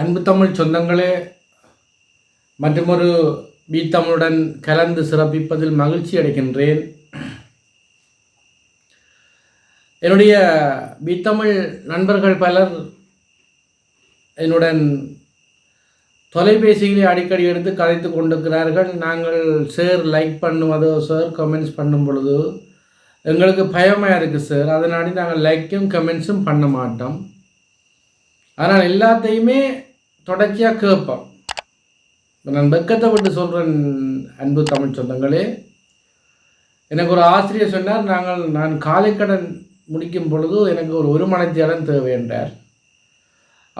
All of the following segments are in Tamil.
அன்பு தமிழ் சொந்தங்களே மற்றொரு பீத்தமிழுடன் கலந்து சிறப்பிப்பதில் மகிழ்ச்சி அடைகின்றேன். என்னுடைய பீத்தமிழ் நண்பர்கள் பலர் என்னுடன் தொலைபேசிகளை அடிக்கடி எடுத்து கதைத்து கொண்டிருக்கிறார்கள். நாங்கள் ஷேர் லைக் பண்ணுவதோ ஷேர் கமெண்ட்ஸ் பண்ணும் பொழுது எங்களுக்கு பயமாக இருக்குது சார் அதனாடி நாங்கள் லைக்கும் கமெண்ட்ஸும் பண்ண மாட்டோம். அதனால் எல்லாத்தையுமே தொடர்ச்சியாக கேட்போம். இப்போ நான் வெக்கத்தை விட்டு சொல்கிறேன் அன்பு தமிழ் சொந்தங்களே. எனக்கு ஒரு ஆசிரியர் சொன்னார் நாங்கள் நான் காலைக்கடன் முடிக்கும் பொழுது எனக்கு ஒரு ஒரு மணித்தியாலம் தேவை என்றார்.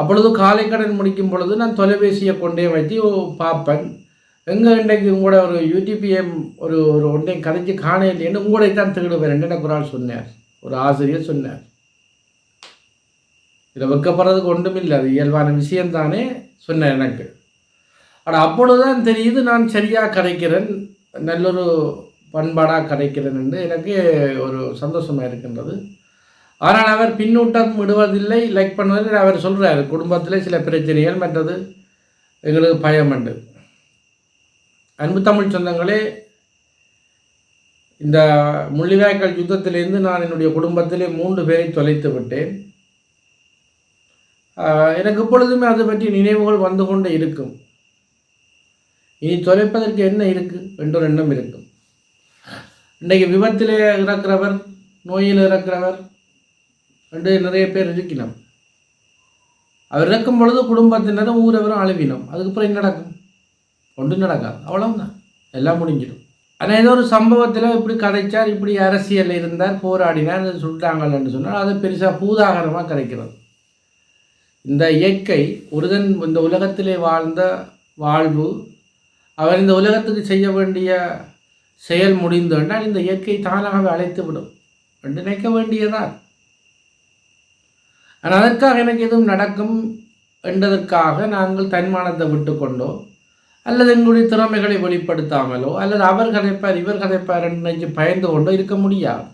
அப்பொழுது காலைக்கடன் முடிக்கும் பொழுது நான் தொலைபேசியை கொண்டே வச்சு பார்ப்பேன் எங்கே இன்றைக்கு உங்களோட ஒரு யூடிபிஎம் ஒரு ஒரு ஒன்றையும் கதைச்சு காண இல்லைன்னு உங்களை தான் தேடுவேன் எனக்கு ஒரு ஆள் சொன்னார். ஒரு ஆசிரியர் சொன்னார். இதில் வைக்கப்படுறதுக்கு ஒன்றும் இல்லை அது இயல்பான விஷயம்தானே சொன்னேன் எனக்கு. ஆனால் அப்பொழுதுதான் தெரியுது நான் சரியாக கிடைக்கிறேன் நல்லொரு பண்பாடாக கிடைக்கிறேன் என்று எனக்கு ஒரு சந்தோஷமாக இருக்கின்றது. ஆனால் அவர் பின்னூட்டம் விடுவதில்லை லைக் பண்ணுவதில்லை அவர் சொல்கிறார் குடும்பத்தில் சில பிரச்சனைகள் மற்றது எங்களுக்கு பயம் உண்டு அன்பு தமிழ் சொந்தங்களே இந்த முள்ளிவாய்க்கால் யுத்தத்திலிருந்து நான் என்னுடைய குடும்பத்திலே மூன்று பேரை தொலைத்து விட்டேன். எனக்கு இப்பொழுதுமே அது பற்றி நினைவுகள் வந்து கொண்டே இருக்கும். இனி தொலைப்பதற்கு என்ன இருக்குது என்ற ஒரு எண்ணம் இருக்கும். இன்றைக்கு விபத்திலே இறக்கிறவர் நோயில் இறக்கிறவர் என்று நிறைய பேர் இருக்கணும் அவர் இறக்கும் பொழுது குடும்பத்தினரும் ஊரவரும் அழுவினோம். அதுக்கப்புறம் என்ன நடக்கும்? ஒன்றும் நடக்காது. அவ்வளோதான் எல்லாம் முடிஞ்சிடும். ஆனால் ஏதோ ஒரு சம்பவத்தில் இப்படி கதைச்சார் இப்படி அரசியலில் இருந்தார் போராடினார் இதை சொல்லிட்டாங்கன்னு சொன்னால் அதை பெருசாக பூதாகரமாக கதைக்கிறது இந்த இயற்கை ஒருதன் இந்த உலகத்திலே வாழ்ந்த வாழ்வு அவர் இந்த உலகத்துக்கு செய்ய வேண்டிய செயல் முடிந்து என்றால் இந்த இயற்கை தானாகவே அழைத்து விடும் என்று நினைக்க வேண்டியதான் ஆனால் அதற்காக எனக்கு எதுவும் நடக்கும் என்றதற்காக நாங்கள் தன்மானத்தை விட்டுக்கொண்டோ அல்லது எங்களுடைய திறமைகளை வெளிப்படுத்தாமலோ அல்லது அவர் கதைப்பார் இவர் கதைப்பார் என்று பயந்து கொண்டோ இருக்க முடியாது.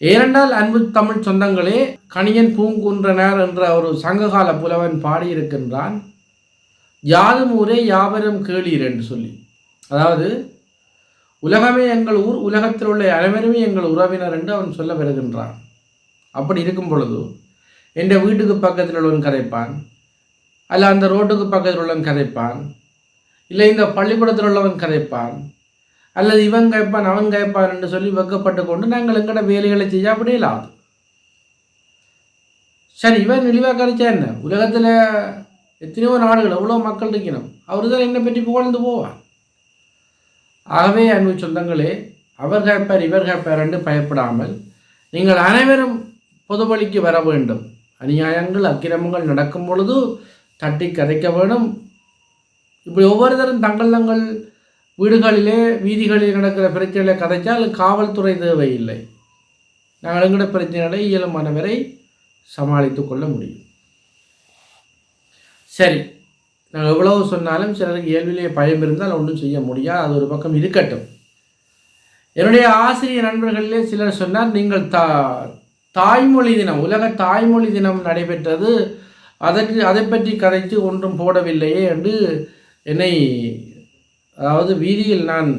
ஏனென்றால் அன்பு தமிழ் சொந்தங்களே கணியன் பூங்குன்றனர் என்ற ஒரு சங்ககால புலவன் பாடியிருக்கின்றான். யாதும் ஊரே யாவரும் கேளீர் என்று சொல்லி. அதாவது உலகமே எங்கள் ஊர் உலகத்தில் உள்ள அனைவருமே எங்கள் உறவினர் என்று அவன் சொல்ல வருகின்றான். அப்படி இருக்கும் பொழுது என் வீட்டுக்கு பக்கத்தில் உள்ளவன் கதைப்பான் அல்ல அந்த ரோட்டுக்கு பக்கத்தில் உள்ளவன் கதைப்பான் இல்லை இந்த பள்ளிக்கூடத்தில் உள்ளவன் கதைப்பான் அல்லது இவன் கேட்பான் அவன் கேட்பான் என்று சொல்லி வெக்கப்பட்டு கொண்டு நாங்கள் எங்கட வேலைகளை செய்ய அப்படியலாது சரி இவன் இழிவாக கழிச்சா என்ன? உலகத்தில் எத்தனையோ நாடுகள் எவ்வளோ மக்கள் இருக்கணும் அவர் தான் என்னை பற்றி புகழ்ந்து போவான் ஆகவே அன்பு சொந்தங்களே அவர் கேட்பார் இவர் கேட்பார் என்று பயப்படாமல் நீங்கள் அனைவரும் பொதுவழிக்கு வர வேண்டும். அநியாயங்கள் அக்கிரமங்கள் நடக்கும் பொழுது தட்டி கதைக்க வேணும். இப்படி ஒவ்வொருத்தரும் தங்கள் தங்கள் வீடுகளிலே வீதிகளில் நடக்கிற பிரச்சனைகளை கதைச்சால் காவல்துறை தேவையில்லை. நாங்கள் எங்கட பிரச்சனைகளை இயலுமானவரை சமாளித்து கொள்ள முடியும். சரி நாங்கள் எவ்வளவு சொன்னாலும் சிலருக்கு இயல்பிலேயே பயம் இருந்தால் ஒன்றும் செய்ய முடியாது அது ஒரு பக்கம் இருக்கட்டும். என்னுடைய ஆசிரியர் நண்பர்களிலே சிலர் சொன்னார் நீங்கள் தா தாய்மொழி தினம் உலக தாய்மொழி தினம் நடைபெற்றது அதற்கு அதை பற்றி கதைத்து ஒன்றும் போடவில்லையே என்று என்னை அதாவது வீதியில் நான்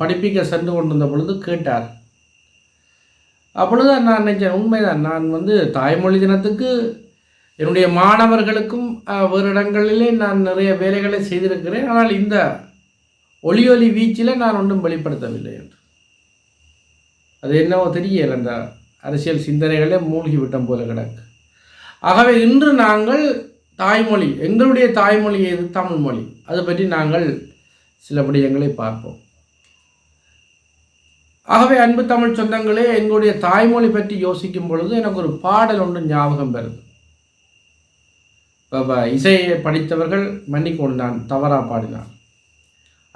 படிப்பிக்க சென்று கொண்டிருந்த பொழுது கேட்டார். அப்பொழுது நான் நினைச்சேன் உண்மைதான். நான் வந்து தாய்மொழி தினத்துக்கு என்னுடைய மாணவர்களுக்கும் வேறு இடங்களிலே நான் நிறைய வேலைகளை செய்திருக்கிறேன். ஆனால் இந்த ஒளி ஒலி வீச்சில் நான் ஒன்றும் வெளிப்படுத்தவில்லை என்று. அது என்னவோ தெரியல அந்த அரசியல் சிந்தனைகளே மூழ்கி விட்டம் போல கிடக்கு. ஆகவே இன்று நாங்கள் தாய்மொழி எங்களுடைய தாய்மொழி எது? தமிழ் மொழி அதை பற்றி நாங்கள் சில விடயங்களை பார்ப்போம். ஆகவே அன்பு தமிழ் சொந்தங்களே எங்களுடைய தாய்மொழி பற்றி யோசிக்கும் பொழுது எனக்கு ஒரு பாடல் ஒன்று ஞாபகம் வருது. இசையை படித்தவர்கள் மன்னிக்கொண்டு நான் தவறாக பாடினான்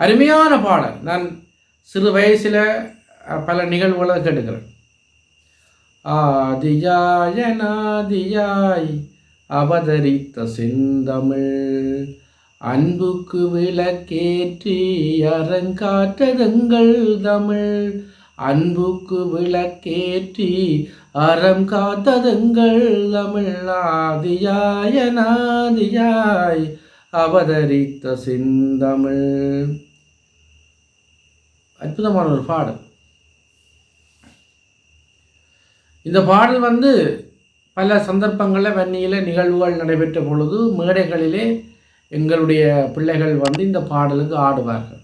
அருமையான பாடல். நான் சிறு வயசில் பல நிகழ்வுகளை கேட்டுக்கிறேன். ஆதியாய அவதரித்த செந்தமிழ். அன்புக்கு விளக்கேற்றி அரங்காற்றதங்கள் தமிழ். அன்புக்கு விளக்கேற்றி அறம் காத்ததுங்கள் தமிழாதியாய நாதியாய் அவதரித்த சிந்தமிழ். அற்புதமான ஒரு பாடல். இந்த பாடல் வந்து பல சந்தர்ப்பங்களில் வன்னியில் நிகழ்வுகள் நடைபெற்ற பொழுது மேடைகளிலே எங்களுடைய பிள்ளைகள் வந்து இந்த பாடலுக்கு ஆடுவார்கள்.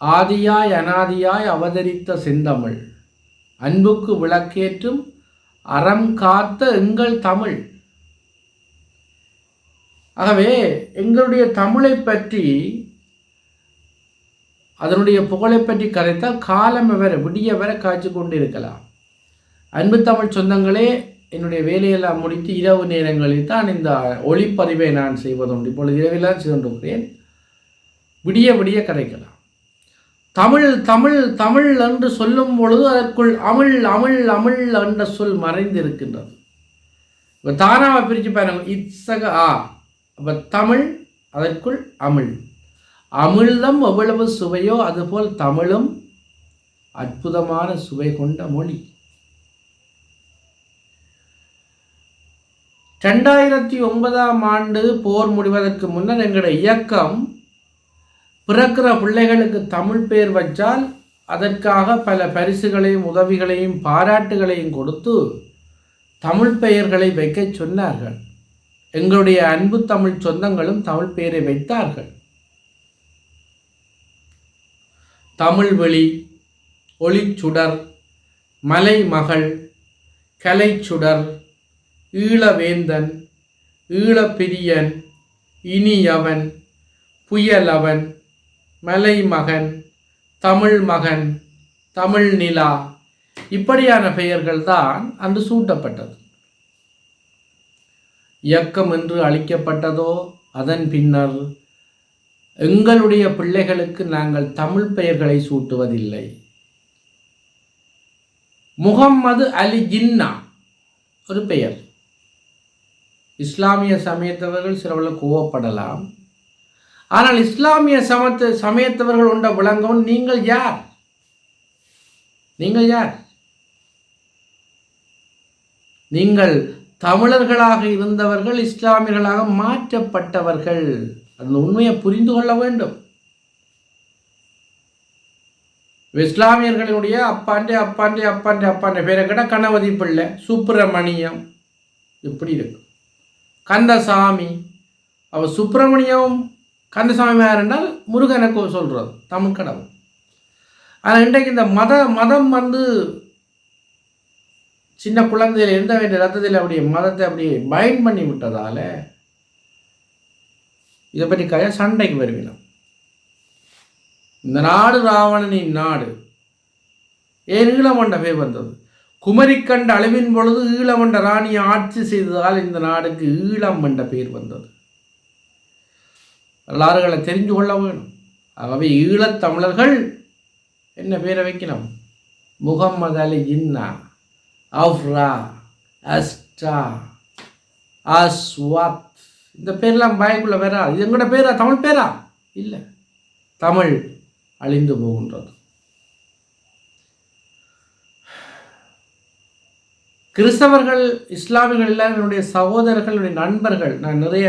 ஆதியாய் அனாதியாய் அவதரித்த செந்தமிழ் அன்புக்கு விளக்கேற்றும் அறம் காத்த எங்கள் தமிழ். ஆகவே எங்களுடைய தமிழை பற்றி அதனுடைய புகழை பற்றி கரைத்தால் காலம் வர விடிய வேற காய்ச்சி கொண்டு இருக்கலாம் அன்பு தமிழ் சொந்தங்களே என்னுடைய வேலையெல்லாம் முடித்து இரவு நேரங்களில் தான் இந்த ஒளிப்பதிவை நான் செய்வதுண்டு. இப்பொழுது இரவிலாம் சென்றிருக்கிறேன் விடிய விடிய கரைக்கலாம். தமிழ் தமிழ் தமிழ் என்று சொல்லும் பொழுது அதற்குள் அமிழ் அமிழ் அமிழ் என்ற சொல் மறைந்து இருக்கின்றது இப்போ தானாவை பிரித்து பாருங்கள் இட்ஸக ஆ. அப்போ தமிழ் அதற்குள் அமிழ். அமிழ்தம் எவ்வளவு சுவையோ அதுபோல் தமிழும் அற்புதமான சுவை கொண்ட மொழி. ரெண்டாயிரத்தி ஒன்பதாம் ஆண்டு போர் முடிவதற்கு முன்னர் எங்களோட இயக்கம் பிறக்கிற பிள்ளைகளுக்கு தமிழ் பெயர் வச்சால் அதற்காக பல பரிசுகளையும் உதவிகளையும் பாராட்டுகளையும் கொடுத்து தமிழ் பெயர்களை வைக்க சொன்னார்கள். எங்களுடைய அன்பு தமிழ் சொந்தங்களும் தமிழ் பெயரை வைத்தார்கள். தமிழ்வெளி ஒளிச்சுடர் மலைமகள் கலைச்சுடர் ஈழவேந்தன் ஈழப்பிரியன் இனியவன் புயலவன் மலைமகன் தமிழ் மகன் தமிழ் நிலா இப்படியான பெயர்கள் தான் அன்று சூட்டப்பட்டது. இயக்கம் என்று அளிக்கப்பட்டதோ அதன் பின்னர் எங்களுடைய பிள்ளைகளுக்கு நாங்கள் தமிழ் பெயர்களை சூட்டுவதில்லை. முகம்மது அலி ஜின்னா ஒரு பெயர். இஸ்லாமிய சமயத்தவர்கள் சிலவர்கள் கோவப்படலாம். ஆனால் இஸ்லாமிய சமத்து சமயத்தவர்கள் உண்ட விளங்கவும் நீங்கள் யார்? நீங்கள் யார்? நீங்கள் தமிழர்களாக இருந்தவர்கள் இஸ்லாமியர்களாக மாற்றப்பட்டவர்கள். அந்த உண்மையை புரிந்து கொள்ள வேண்டும். இஸ்லாமியர்களுடைய அப்பாண்டே அப்பாண்டே அப்பாண்டே அப்பாண்டே பேரை கிட்ட கணபதி பிள்ளை சுப்பிரமணியம். இப்படி இருக்கு. கந்தசாமி அவர் சுப்பிரமணியம் கந்தசாமி யார் என்றால் முருகனுக்கு சொல்கிறது தமிழ் கடவுள். ஆனால் இன்றைக்கு இந்த மத மதம் வந்து சின்ன குழந்தையில் இருந்த வேண்டிய ரத்தத்தில் அப்படி மதத்தை அப்படி பைண்ட் பண்ணி விட்டதால் இதை பற்றி கய சண்டைக்கு வருவினம். இந்த நாடு ராவணனின் நாடு. ஏன் ஈழமண்ட பேர் வந்தது? குமரிக்கண்ட அளவின் பொழுது ஈழமண்ட ராணியை ஆட்சி செய்ததால் இந்த நாடுக்கு ஈழம் என்ற பெயர் வந்தது. வரலாறுகளை தெரிஞ்சு கொள்ள வேணும். ஆகவே ஈழத்தமிழர்கள் என்ன பேரை வைக்கணும்? முகம்மது அலி ஜின்னா அஃப்ரா அஸ்டா அஸ்வாத் இந்த பேர்லாம் பயக்குள்ள வேறா? இது எங்களோட பேரா? தமிழ் பேரா? இல்லை. தமிழ் அழிந்து போகின்றது. கிறிஸ்தவர்கள் இஸ்லாமியர்கள் எல்லாம் என்னுடைய சகோதரர்கள் என்னுடைய நண்பர்கள் நான் நிறைய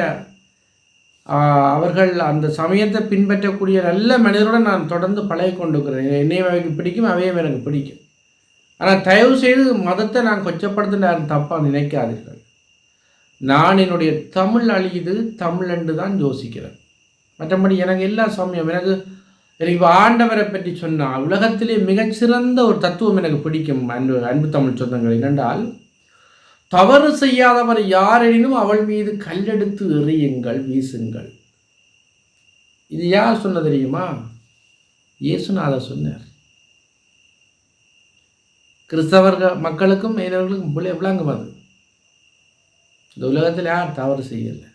அவர்கள் அந்த சமயத்தை பின்பற்றக்கூடிய நல்ல மனிதருடன் நான் தொடர்ந்து பழகி கொண்டிருக்கிறேன் என்னையும் எனக்கு பிடிக்கும் அவையும் எனக்கு பிடிக்கும். ஆனால் தயவு செய்து மதத்தை நான் கொச்சப்படுத்த நான் தப்பாக நினைக்காதீர்கள். நான் என்னுடைய தமிழ் அழியுது தமிழ் என்று தான் யோசிக்கிறேன். மற்றபடி எனக்கு எல்லா சமயம் எனக்கு எனக்கு இப்போ ஆண்டவரை பற்றி சொன்னால் உலகத்திலே மிகச்சிறந்த ஒரு தத்துவம் எனக்கு பிடிக்கும் அன்பு அன்பு தமிழ் சொந்தங்கள் என்னென்றால் தவறு செய்யாதவர் யாரெனினும் அவள் மீது கல்லெடுத்து எறியுங்கள் வீசுங்கள். இது யார் சொன்ன தெரியுமா? இயேசுநாதர் சொன்னார். கிறிஸ்தவர்கள் மக்களுக்கும் மீனவர்களுக்கும் விளங்குவது இந்த உலகத்தில் யார் தவறு செய்யலை?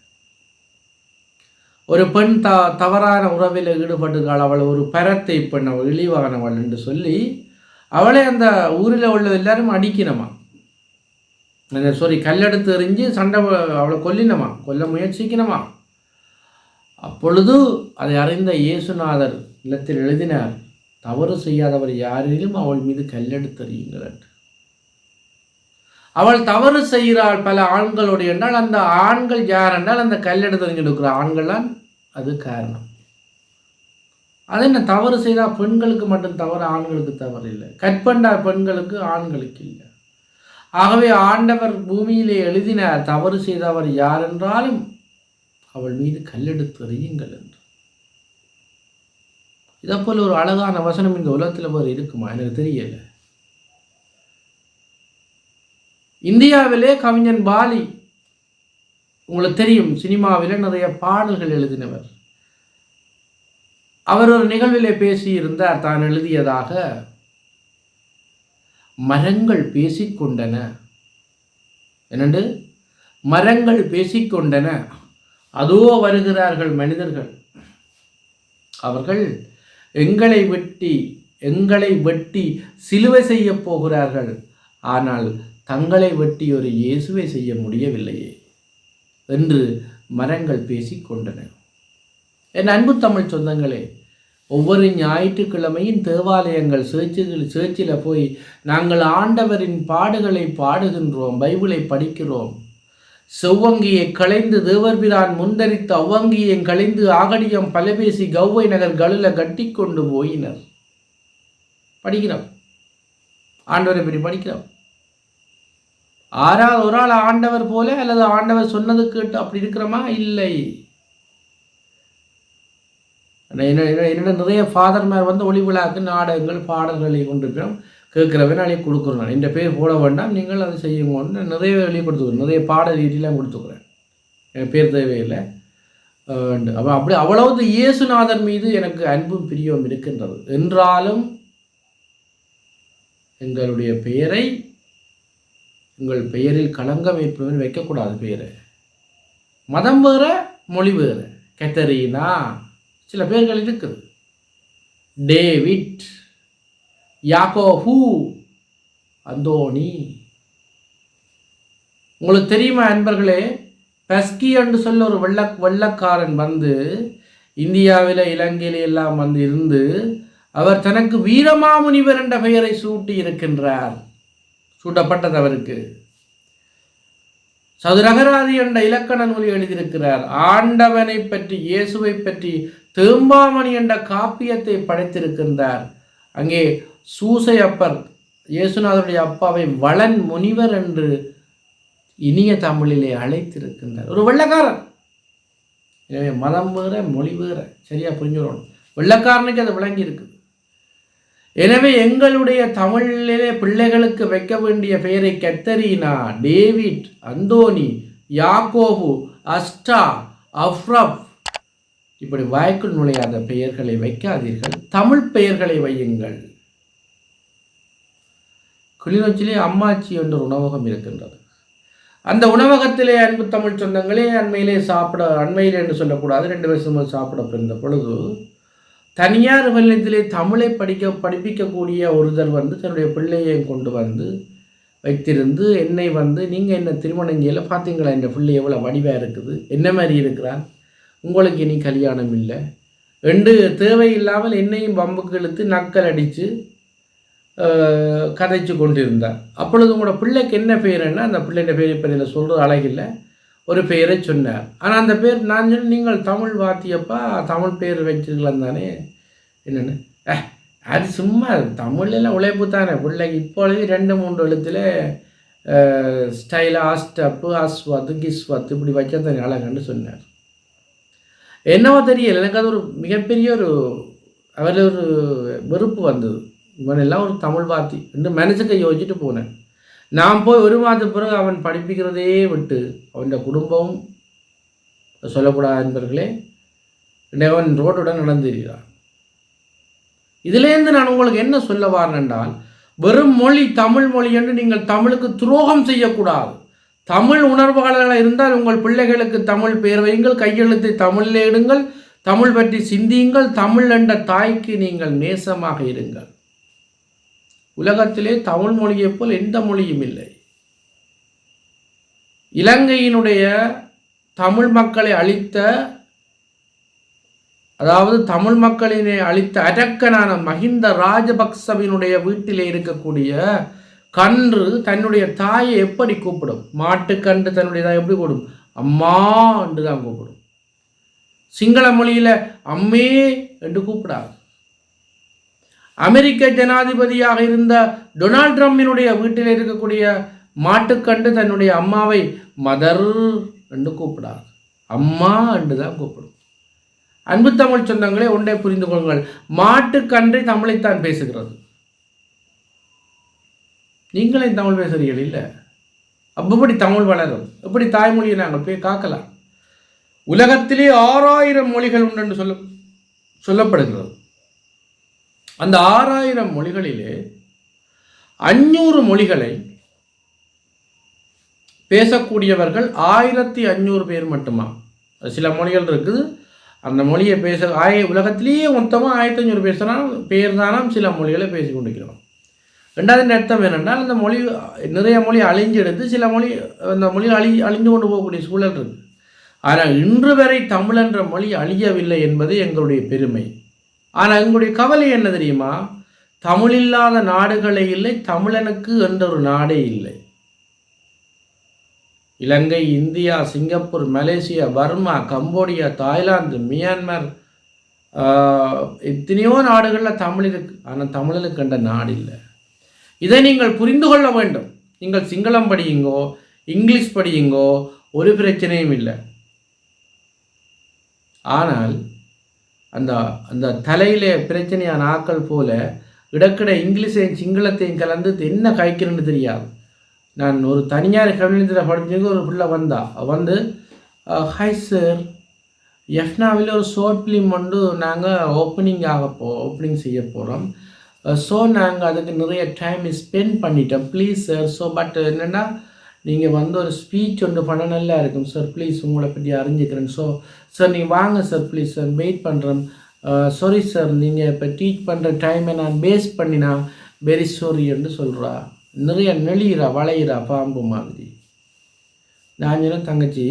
ஒரு பெண் த தவறான உறவில் ஈடுபட்டுக்காள் அவள் ஒரு பரத்தை பெண் அவள் இழிவானவள் என்று சொல்லி அவளை அந்த ஊரில் உள்ள எல்லாரும் அடிக்கணுமா? சாரி கல்லெடுத்து எறிஞ்சு சண்டை அவளை கொல்லினமா கொல்ல முயற்சிக்கணுமா? அப்பொழுது அதை அறிந்த இயேசுநாதர் இல்லத்தில் எழுதினார் தவறு செய்யாதவர் யாரிலும் அவள் மீது கல்லெடுத்தறியுங்கள் என்று. அவள் தவறு செய்கிறாள் பல ஆண்களுடைய என்றால் அந்த ஆண்கள் யார் என்றால் அந்த கல்லெடுத்து இருக்கிற ஆண்கள்லாம் அது காரணம். அது என்ன தவறு செய்தால் பெண்களுக்கு மட்டும் தவறு ஆண்களுக்கு தவறு இல்லை. கற்பண்டா பெண்களுக்கு ஆண்களுக்கு இல்லை. ஆகவே ஆண்டவர் பூமியிலே எழுதினார் தவறு செய்தவர் யார் என்றாலும் அவள் மீது கல்லெடுத்து எறியுங்கள் என்று. இதை ஒரு அழகான வசனம் இந்த உலகத்தில் வேறு இருக்குமா? எனக்கு தெரியலை. இந்தியாவிலே கவிஞன் பாலி உங்களுக்கு தெரியும் சினிமாவில் நிறைய பாடல்கள் எழுதினவர். அவர் ஒரு நிகழ்விலே பேசியிருந்தார் தான் எழுதியதாக மரங்கள் பேசிக்கொண்டன. என்னண்டு? மரங்கள் பேசிக்கொண்டன. அதோ வருகிறார்கள் மனிதர்கள். அவர்கள் எங்களை வெட்டி எங்களை வெட்டி சிலுவை செய்ய போகிறார்கள். ஆனால் தங்களை வெட்டி ஒரு இயேசுவை செய்ய முடியவில்லையே என்று மரங்கள் பேசிக்கொண்டன என் அன்பு தமிழ் சொந்தங்களே ஒவ்வொரு ஞாயிற்றுக்கிழமையும் தேவாலயங்கள் சேர்ச்சிகள் சேர்ச்சில் போய் நாங்கள் ஆண்டவரின் பாடுகளை பாடுகின்றோம் பைபிளை படிக்கிறோம். செவ்வங்கியை களைந்து தேவர்பிரான் முந்தரித்து அவ்வங்கியை களைந்து ஆகடியம் பலபேசி கௌவை நகர் கழுல கட்டி கொண்டு போயினர். படிக்கிறோம். ஆண்டவரை பற்றி படிக்கிறோம். ஆறாவது ஒரு ஆள் ஆண்டவர் போல அல்லது ஆண்டவர் சொன்னது கேட்டு அப்படி இருக்கிறோமா இல்லை. என்னோட நிறைய ஃபாதர்மார் வந்து ஒளி விழாக்கு நாடகங்கள் பாடல்களை கொண்டிருக்கிறோம் கேட்குறவன் நாளைக்கு கொடுக்குறேன் நான் இந்த பேர் போட வேண்டாம் நீங்கள் அதை செய்யுங்கன்னு நிறைய வெளியே கொடுத்துக்கிறேன் நிறைய பாட ரீதியெலாம் கொடுத்துக்கிறேன். என் பேர் தேவையில்லை. அப்போ அப்படி அவ்வளவு இயேசுநாதன் மீது எனக்கு அன்பும் பிரியம் இருக்கின்றது. என்றாலும் எங்களுடைய பெயரை உங்கள் பெயரில் களங்கம் ஏற்பவன் வைக்கக்கூடாது பேர் மதம் வேறு மொழி வேறு. கெத்தரினா சில பேர்கள் இருக்குது. டேவிட் யாகோஹூ அந்தோனி உங்களுக்கு தெரியுமா அன்பர்களே பஸ்கி என்று சொல்ல ஒரு வெள்ள வெள்ளக்காரன் வந்து இந்தியாவில் இலங்கையில எல்லாம் வந்து இருந்து அவர் தனக்கு வீரமாமுனிவர் என்ற பெயரை சூட்டி இருக்கின்றார். சூட்டப்பட்டது அவருக்கு. சதுரகராதி என்ற இலக்கண நூலை எழுதியிருக்கிறார் ஆண்டவனை பற்றி இயேசுவை பற்றி தேம்பாமணி என்ற காப்பியத்தை படைத்திருக்கின்றார். அங்கே சூசை அப்பர் இயேசுநாதருடைய அப்பாவை வளன் முனிவர் என்று இனிய தமிழிலே அழைத்திருக்கின்றார். ஒரு வெள்ளக்காரன். எனவே மதம் வேற மொழி வேற சரியா புரிஞ்சுக்கணும். வெள்ளக்காரனுக்கு அது விளங்கி இருக்குது எனவே எங்களுடைய தமிழிலே பிள்ளைகளுக்கு வைக்க வேண்டிய பெயரை கத்தரீனா டேவிட் அந்தோனி யாக்கோபு அஸ்டா அஃப்ரப். இப்படி வாய்க்குள் நுழையாத பெயர்களை வைக்காதீர்கள். தமிழ் பெயர்களை வையுங்கள். கிளிநொச்சியிலே அம்மாச்சி என்ற உணவகம் இருக்கின்றது. அந்த உணவகத்திலே அன்பு தமிழ் சொந்தங்களே அண்மையிலே சாப்பிட அண்மையில் என்று சொல்லக்கூடாது ரெண்டு வருஷம் சாப்பிட பிறந்த பொழுது தனியார் பள்ளியத்திலே தமிழை படிக்க படிப்பிக்கக்கூடிய ஒருத்தர் வந்து தன்னுடைய பிள்ளையை கொண்டு வந்து வைத்திருந்து என்னை வந்து நீங்கள் என்ன திருமணங்கையில் பார்த்தீங்களா இந்த பிள்ளை எவ்வளோ வடிவாக இருக்குது? என்ன மாதிரி இருக்கிறான்? உங்களுக்கு இனி கல்யாணம் இல்லை. ரெண்டு தேவையில்லாமல் என்னையும் பம்புக்கு இழுத்து நக்கல் அடித்து கதைச்சு கொண்டிருந்தார். அப்பொழுது உங்களோட பிள்ளைக்கு என்ன பேருன்னா அந்த பிள்ளைகிட்ட பேர் இப்போ இதில் சொல்கிறது அழகில்லை. ஒரு பெயரை சொன்னார். ஆனால் அந்த பேர் நான் சொன்ன நீங்கள் தமிழ் வாத்தியப்பா தமிழ் பேர் வச்சிருக்கலாம் தானே? என்னென்னு அது சும்மா தமிழ்லாம் உழைப்பு தானே. பிள்ளைக்கு இப்பொழுது ரெண்டு மூன்று எழுத்தில் ஸ்டைல் ஆஸ்டப்பு அஸ்வத்து கிஸ்வத்து இப்படி வச்சா தானே அழகன்னு சொன்னார். என்னவோ தெரியல. எனக்கு அது ஒரு மிகப்பெரிய ஒரு அவரில் ஒரு வெறுப்பு வந்தது. இவனெல்லாம் ஒரு தமிழ் வாத்தி என்று மனசுக்கு யோசிச்சுட்டு போனேன். நான் போய் ஒரு மாத பிறகு அவன் படிப்பிக்கிறதே விட்டு அவன் குடும்பம் சொல்லக்கூடாது என்பர்களே அவன் ரோட்டுடன் நடந்திருக்கிறான். இதிலேருந்து நான் உங்களுக்கு என்ன சொல்ல வாரேன் என்றால் வெறும் மொழி தமிழ் மொழி என்று நீங்கள் தமிழுக்கு துரோகம் செய்யக்கூடாது. தமிழ் உணர்வாளர்களாக இருந்தால் உங்கள் பிள்ளைகளுக்கு தமிழ் பெயர் வையுங்கள் கையெழுத்தை தமிழில் இடுங்கள் தமிழ் பற்றி சிந்தியுங்கள் தமிழ் என்ற தாய்க்கு நீங்கள் நேசமாக இருங்கள். உலகத்திலே தமிழ் மொழியைப் போல் எந்த மொழியும் இல்லை. இலங்கையினுடைய தமிழ் மக்களை அழித்த அதாவது தமிழ் மக்களினை அழித்த அரக்கனான மஹிந்த ராஜபக்சவினுடைய வீட்டிலே இருக்கக்கூடிய கன்று தன்னுடைய தாயை எப்படி கூப்பிடும்? மாட்டுக்கன்று தன்னுடைய தாயை எப்படி கூப்பிடும்? அம்மா என்று தான் கூப்பிடும். சிங்கள மொழியில் அம்மே என்று கூப்பிடாது. அமெரிக்க ஜனாதிபதியாக இருந்த டொனால்ட் ட்ரம்பினுடைய வீட்டில் இருக்கக்கூடிய மாட்டுக்கண்டு தன்னுடைய அம்மாவை மதர் என்று கூப்பிடாது. அம்மா என்று தான் கூப்பிடும். அன்பு தமிழ் சொந்தங்களே ஒன்றே புரிந்து கொள்ளுங்கள். மாட்டுக்கன்று தமிழைத்தான் பேசுகிறது. நீங்களே தமிழ் பேசுறீர்கள் இல்லை? அப்போ தமிழ் வளரும்? எப்படி தாய்மொழியை நாங்கள் போய் காக்கலாம்? உலகத்திலே ஆறாயிரம் மொழிகள் உண்டு என்று சொல்ல சொல்லப்படுகிறது. அந்த ஆறாயிரம் மொழிகளிலே அஞ்சூறு மொழிகளை பேசக்கூடியவர்கள் ஆயிரத்தி அஞ்சூறு பேர் மட்டுமா? சில மொழிகள் இருக்குது. அந்த மொழியை பேச ஆய உலகத்திலேயே மொத்தமாக ஆயிரத்தி அஞ்சூறு பேசுனா பேர் தானும் சில மொழிகளை பேசி கொண்டிருக்கிறோம். ரெண்டாவது அர்த்தம் என்னென்னால் அந்த மொழி நிறைய மொழி அழிஞ்செடுத்து சில மொழி அந்த மொழி அழி அழிஞ்சு கொண்டு போகக்கூடிய சூழல் இருக்குது ஆனால் இன்று வரை தமிழ் என்ற மொழி அழியவில்லை என்பது எங்களுடைய பெருமை. ஆனால் எங்களுடைய கவலை என்ன தெரியுமா? தமிழ் இல்லாத நாடுகளே இல்லை தமிழனுக்கு என்ற ஒரு நாடே இல்லை. Ilangai India Singapore Malaysia Burma Cambodia Thailand Myanmar எத்தனையோ நாடுகளில் தமிழ் இருக்கு ஆனால் தமிழனுக்கு என்ற நாடு இல்லை. இதை நீங்கள் புரிந்து கொள்ள வேண்டும். நீங்கள் சிங்களம் படியுங்கோ இங்கிலீஷ் படியுங்கோ ஒரு பிரச்சனையும் இல்லை. ஆனால் அந்த அந்த தலையிலே பிரச்சனையான ஆக்கள் போல இடக்கிட இங்கிலீஷையும் சிங்களத்தையும் கலந்து என்ன காய்க்கிறேன்னு தெரியாது. நான் ஒரு தனியார் கம்யூனிட்டியில் படிச்சதுக்கு ஒரு பிள்ளை வந்தா. வந்து ஹாய் சார் எஃப்னாவில் ஒரு ஷார்ட் ஃபிலிம் வந்து நாங்கள் ஓப்பனிங் ஆக போ ஓப்பனிங் செய்ய போகிறோம் ஸோ நாங்கள் அதுக்கு நிறைய டைம் ஸ்பெண்ட் பண்ணிட்டோம். ப்ளீஸ் சார் ஸோ பட் என்னென்னா நீங்கள் வந்து ஒரு ஸ்பீச் ஒன்று பண்ண நல்லா இருக்கும் சார் ப்ளீஸ் உங்களை பற்றி அறிஞ்சிக்கிறேன். ஸோ சார் நீங்கள் வாங்க சார் ப்ளீஸ் சார் வெயிட் பண்ணுறேன் சாரி சார் நீங்கள் இப்போ டீச் பண்ணுற டைமை நான் பேஸ் பண்ணினா வெரி சாரி என்று சொல்கிறா நிறைய நெளிகிறா வளையிறா பாம்பு மாதிரி. நான் சொன்ன தங்கச்சி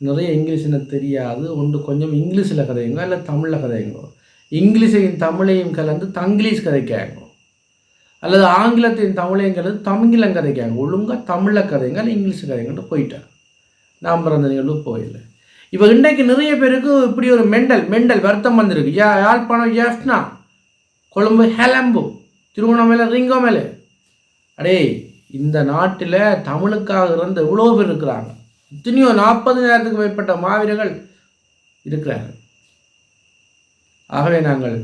நிறைய இங்கிலீஷ் எனக்கு தெரியாது. ஒன்று கொஞ்சம் இங்கிலீஷில் கதையுங்க இல்லை தமிழில் கதையுங்க. இங்கிலீஷையும் தமிழையும் கலந்து தங்கிலீஷ் கதைக்காங்க அல்லது ஆங்கிலத்தின் தமிழைங்கிறது தமிழம் கதைக்காங்க. ஒழுங்காக தமிழில் கதைங்க இல்லை இங்கிலீஷ் கதைங்கன்ட்டு போயிட்டேன் நான் பிறந்த நிகழ்வு போயிடல இப்போ இன்றைக்கு நிறைய பேருக்கு இப்படி ஒரு மெண்டல் மெண்டல் வருத்தம் வந்திருக்கு. யா யாழ்ப்பாணம் எஃப்னா கொழும்பு ஹெலம்பு திருவண்ணாமலை ரிங்கோமலை. அடே இந்த நாட்டில் தமிழுக்காக இருந்த எவ்வளோ பேர் இருக்கிறாங்க. இத்தனையோ நாற்பது நேரத்துக்கு மேற்பட்ட மாவீரர்கள் இருக்கிறார்கள். ஆகவே நாங்கள்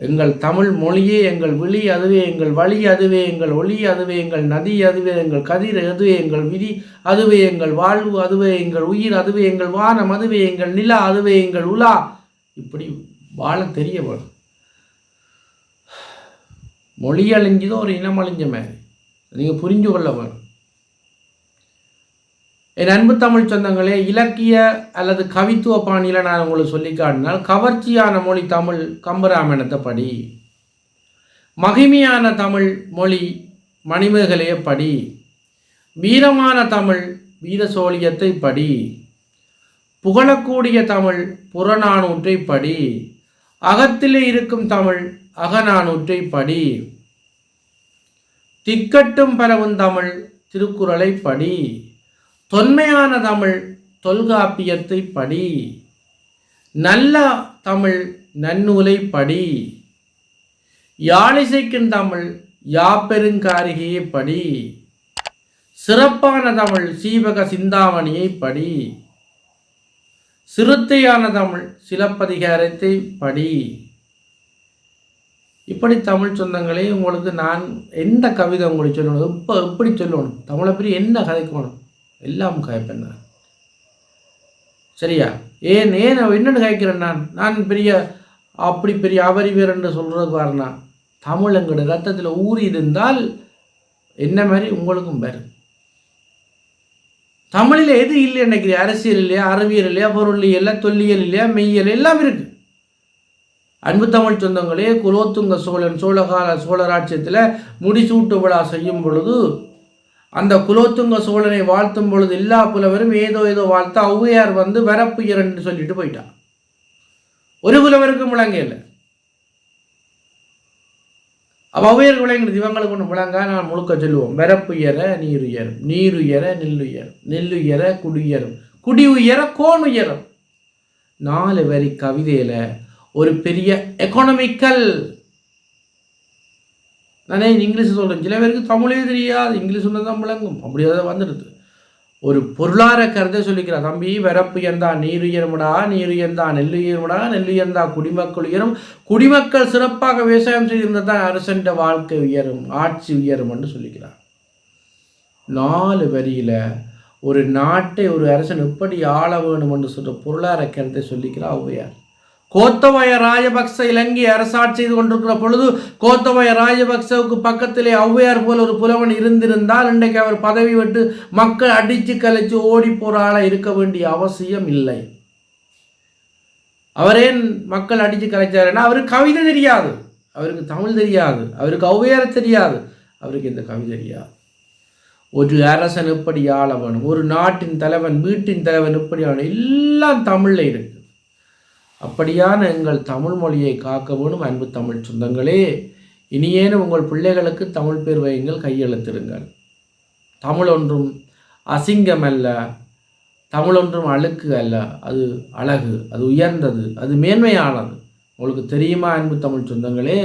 எங்கள் தமிழ் மொழியே எங்கள் விழி அதுவே எங்கள் வழி அதுவே எங்கள் ஒளி அதுவே எங்கள் நதி அதுவே எங்கள் கதிர் அதுவே எங்கள் விதி அதுவே எங்கள் வாழ்வு அதுவே எங்கள் உயிர் அதுவே எங்கள் வானம் அதுவே எங்கள் நிலா அதுவே எங்கள் உலா இப்படி வாழ தெரிய வேணும் மொழி அழிஞ்சதோ ஒரு இனம் அழிஞ்ச மாதிரி நீங்கள் புரிஞ்சு கொள்ள வேணும் என் அன்பு தமிழ் சொந்தங்களே இலக்கிய அல்லது கவித்துவ பாணியில் நான் உங்களுக்கு சொல்லி காட்டினால் கவர்ச்சியான மொழி தமிழ் கம்பராமாயணத்தை படி. மகிமையான தமிழ் மொழி மணிமேகலையை படி. வீரமான தமிழ் வீர சோழியத்தை படி. புகழக்கூடிய தமிழ் புறநானூற்றை படி. அகத்திலே இருக்கும் தமிழ் அகநானூற்றை படி. திக்கட்டும் பரவும் தமிழ் திருக்குறளை படி. தொன்மையான தமிழ் தொல்காப்பியத்தை படி நல்ல தமிழ் நன்னூலை படி யாழிசைக்கும் தமிழ் யாப்பெருங்காரிகையை படி சிறப்பான தமிழ் சீவக சிந்தாமணியை படி சிறுத்தையான தமிழ் சிலப்பதிகாரத்தை படி. இப்படி தமிழ் சொந்தங்களே உங்களுக்கு நான் எந்த கவிதை உங்களுக்கு சொல்லணும்? இப்போ எப்படி சொல்லணும்? தமிழை பற்றி என்ன கதைக்கணும் எல்லாம் காய்ப்பேன் நான். சரியா? ஏன் ஏன் என்னென்னு காய்க்கிறேன் நான்? நான் பெரிய அப்படி பெரிய அவரிவர் என்று சொல்கிறது பாருண்ணா தமிழ் எங்களுடைய ரத்தத்தில் ஊறி இருந்தால் என்ன மாதிரி உங்களுக்கும் பேர் தமிழில் எது இல்லை நினைக்கிறீ அரசியல் இல்லையா? அறிவியல் இல்லையா? பொருள் இல்லையா? தொல்லியல் இல்லையா? மெய்யல் எல்லாம் இருக்குது அன்பு தமிழ் சொந்தங்களே குலோத்துங்க சோழன் சோழகால சோழராட்சியத்தில் முடிசூட்டு விழா செய்யும் பொழுது அந்த குலோத்துங்க சோழனை வாழ்த்தும் பொழுது எல்லா புலவரும் ஏதோ ஏதோ வாழ்த்தா ஔவையார் வந்து வரப்புயர் சொல்லிட்டு போயிட்டான். ஒரு புலவருக்கும் விளங்க இல்லை. அப்போ அவ்வையர் விளங்குறது இவங்களுக்கு ஒன்று விளங்கா? நான் முழுக்க சொல்லுவோம். வரப்புயர நீர் உயரும் நீர் உயர நெல் குடி குடி உயர கோன் உயரும். நாலு வரி கவிதையில் ஒரு பெரிய எக்கனாமிக்கல் நானே இங்கிலீஷ் சொல்கிறேன் சில பேருக்கு தமிழே தெரியாது இங்கிலீஷ் ஒன்று தான் விளங்கும். அப்படியே வந்துடுது. ஒரு பொருளார கருத்தை சொல்லிக்கிறார் தம்பி வரப்பு எந்தா நீர் உயரமுடா நீர் உயர்ந்தா நெல் உயரமுடா நெல் உயர்ந்தா குடிமக்கள் உயரும் குடிமக்கள் சிறப்பாக விவசாயம் செய்திருந்தால் தான் அரசன் வாழ்க்கை உயரும் ஆட்சி உயரும் என்று சொல்லிக்கிறார் நாலு வரியில் ஒரு நாட்டை ஒரு அரசன் எப்படி ஆள வேணும் என்று சொல்கிற பொருளார கருத்தை சொல்லிக்கிறார் ஔவையார். கோத்தமய ராஜபக்ச இலங்கை அரசாட்சி செய்து கொண்டிருக்கிற பொழுது கோத்தமய ராஜபக்சவுக்கு பக்கத்திலே ஔவையார் போல ஒரு புலவன் இருந்திருந்தால் இன்றைக்கு அவர் பதவி விட்டு மக்கள் அடித்து கலைச்சு ஓடி போற இருக்க வேண்டிய அவசியம் இல்லை. அவரேன் மக்கள் அடித்து கலைச்சாருன்னா அவருக்கு கவிதை தெரியாது. அவருக்கு தமிழ் தெரியாது. அவருக்கு ஔவையார் தெரியாது. அவருக்கு இந்த கவிதை தெரியாது. ஒரு அரசன் எப்படி ஆளவனும் ஒரு நாட்டின் தலைவன் வீட்டின் தலைவன் எப்படி ஆளவன்? எல்லாம் தமிழில் இருக்கு. அப்படியான எங்கள் தமிழ் மொழியை காக்க வேணும் அன்பு தமிழ் சொந்தங்களே. இனியேனும் உங்கள் பிள்ளைகளுக்கு தமிழ் பேர் வையுங்கள் கையெழுத்திடுங்கள். தமிழ் ஒன்றும் அசிங்கம் அல்ல தமிழ் ஒன்றும் அழுக்கு அல்ல அது அழகு அது உயர்ந்தது அது மேன்மையானது. உங்களுக்கு தெரியுமா அன்பு தமிழ் சொந்தங்களே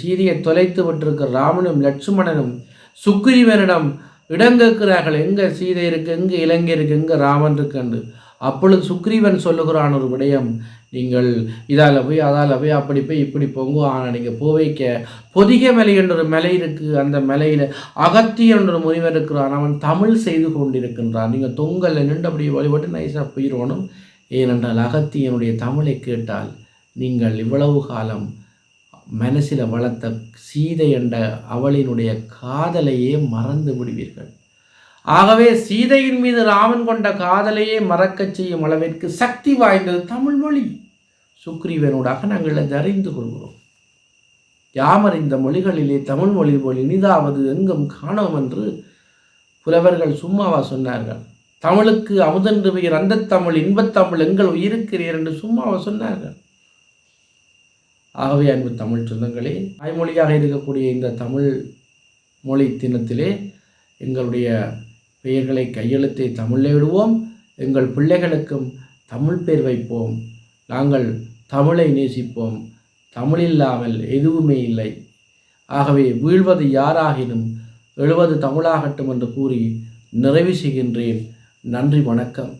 சீரியை தொலைத்து விட்டிருக்கிற ராமனும் லட்சுமணனும் சுக்ரீவனிடம் இடங்கேற்கிறார்கள். எங்கே சீதை இருக்கு எங்கே இலங்கை இருக்கு எங்கே ராமன் இருக்குன்னு அப்பொழுது சுக்ரீவன் சொல்லுகிறான் ஒரு விடயம் நீங்கள் இதால் போய் அதால் போய் அப்படி போய் இப்படி போங்க. ஆனால் நீங்கள் போவைக்க பொதிக மலை என்ற ஒரு மலை இருக்குது அந்த மலையில் அகத்தியன் என்ற ஒரு முனிவர் இருக்கிறான். அவன் தமிழ் செய்து கொண்டிருக்கின்றான். நீங்கள் தொங்கலில் நின்று அப்படி வழிபட்டு நைஸாக போயிடணும் ஏனென்றால் அகத்தியனுடைய தமிழை கேட்டால் நீங்கள் இவ்வளவு காலம் மனசில் வளர்த்த சீதை என்ற அவளினுடைய காதலையே மறந்து விடுவீர்கள். ஆகவே சீதையின் மீது ராமன் கொண்ட காதலையே மறக்கச் செய்யும் அளவிற்கு சக்தி வாய்ந்தது தமிழ் மொழி. சுக்ரீவனூடாக நாங்கள் அதை அறிந்து கொள்கிறோம். யாமர் இந்த மொழிகளிலே தமிழ் மொழி போல் இனிதாவது எங்கும் காணோம் என்று புலவர்கள் சும்மாவா சொன்னார்கள். தமிழுக்கு அமுதன்று பெயர் அந்த தமிழ் இன்பத்தமிழ் எங்கள் உயிருக்கிறீர் என்று சும்மாவா சொன்னார்கள். ஆகவே அன்பு தமிழ் சொந்தங்களே தாய்மொழியாக இருக்கக்கூடிய இந்த தமிழ் மொழி தினத்திலே எங்களுடைய பெயர்களை கையெழுத்தை தமிழில் விடுவோம் எங்கள் பிள்ளைகளுக்கும் தமிழ் பேர் வைப்போம். நாங்கள் தமிழை நேசிப்போம். தமிழ் இல்லாமல் எதுவுமே இல்லை. ஆகவே வீழ்வது யாராகினும் எழுவது தமிழாகட்டும் என்று கூறி நிறைவு செய்கின்றேன். நன்றி வணக்கம்.